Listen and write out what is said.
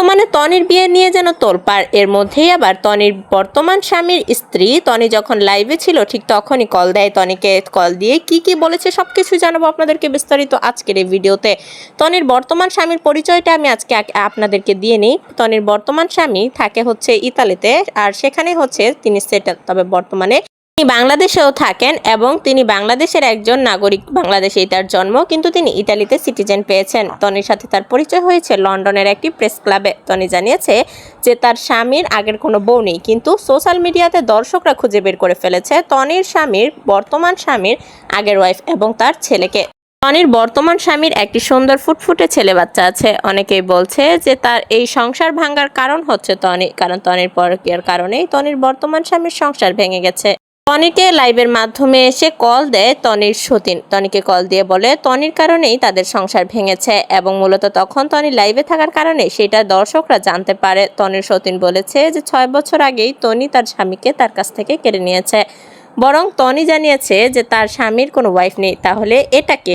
বর্তমানে তনির বিয়ে নিয়ে যেন তোলপাড়, এর মধ্যেই আবার তনির বর্তমান স্বামীর স্ত্রী। তনি যখন লাইভে ছিল, ঠিক তখনই কল দেয় তনিকে। কল দিয়ে কি কি বলেছে সবকিছু জানাব আপনাদেরকে বিস্তারিত আজকের এই ভিডিওতে। তনির বর্তমান স্বামীর পরিচয়টা আমি আজকে আপনাদেরকে দিয়ে নিই। তনির বর্তমান স্বামী থাকে হচ্ছে ইতালিতে, আর সেখানে হচ্ছে তিনি সেটেল তবে বর্তমানে তিনি বাংলাদেশেও থাকেন এবং তিনি বাংলাদেশের একজন নাগরিক। বাংলাদেশেই তার জন্ম, কিন্তু তিনি ইতালিতে সিটিজেন পেয়েছেন। তনির সাথে তার পরিচয় হয়েছে লন্ডনের একটি প্রেস ক্লাবে। তনি জানিয়েছে যে তার স্বামীর আগের কোনো বউ নেই, কিন্তু সোশ্যাল মিডিয়াতে দর্শকরা খুঁজে বের করে ফেলেছে তনির স্বামীর, বর্তমান স্বামীর আগের ওয়াইফ এবং তার ছেলেকে। টনির বর্তমান স্বামীর একটি সুন্দর ফুটফুটে ছেলে বাচ্চা আছে। অনেকেই বলছে যে তার এই সংসার ভাঙার কারণ হচ্ছে টনি কারণ টনির পরকীয়ার কারণেই টনির বর্তমান স্বামীর সংসার ভেঙে গেছে। টনিকে লাইভের মাধ্যমে এসে কল দেয় টনির সতীন। টনিকে কল দিয়ে বলে টনির কারণেই তাদের সংসার ভেঙেছে এবং মূলত তখন টনি লাইভে থাকার কারণে সেটা দর্শকরা জানতে পারে। টনির সতীন বলেছে যে, ছয় বছর আগেই টনি তার স্বামীকে তার কাছ থেকে কেড়ে নিয়েছে। বরং টনি জানিয়েছে যে, তার স্বামীর কোনো ওয়াইফ নেই। তাহলে এটাকে